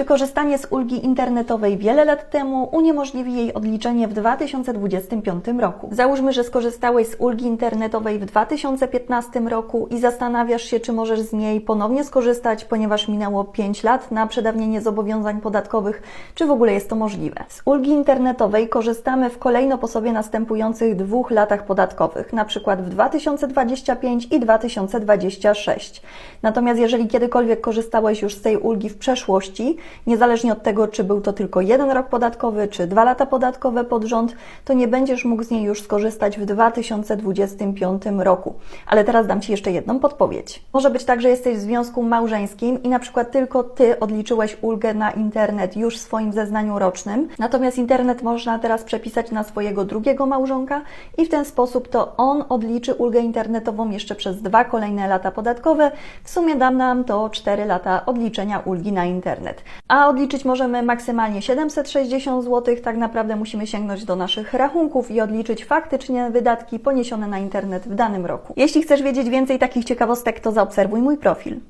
Czy korzystanie z ulgi internetowej wiele lat temu uniemożliwi jej odliczenie w 2025 roku? Załóżmy, że skorzystałeś z ulgi internetowej w 2015 roku i zastanawiasz się, czy możesz z niej ponownie skorzystać, ponieważ minęło 5 lat na przedawnienie zobowiązań podatkowych, czy w ogóle jest to możliwe. Z ulgi internetowej korzystamy w kolejno po sobie następujących dwóch latach podatkowych, na przykład w 2025 i 2026. Natomiast jeżeli kiedykolwiek korzystałeś już z tej ulgi w przeszłości, niezależnie od tego, czy był to tylko jeden rok podatkowy, czy dwa lata podatkowe pod rząd, to nie będziesz mógł z niej już skorzystać w 2025 roku. Ale teraz dam Ci jeszcze jedną podpowiedź. Może być tak, że jesteś w związku małżeńskim i na przykład tylko Ty odliczyłeś ulgę na internet już w swoim zeznaniu rocznym, natomiast internet można teraz przepisać na swojego drugiego małżonka i w ten sposób to on odliczy ulgę internetową jeszcze przez dwa kolejne lata podatkowe. W sumie da nam to 4 lata odliczenia ulgi na internet. A odliczyć możemy maksymalnie 760 zł. Tak naprawdę musimy sięgnąć do naszych rachunków i odliczyć faktycznie wydatki poniesione na internet w danym roku. Jeśli chcesz wiedzieć więcej takich ciekawostek, to zaobserwuj mój profil.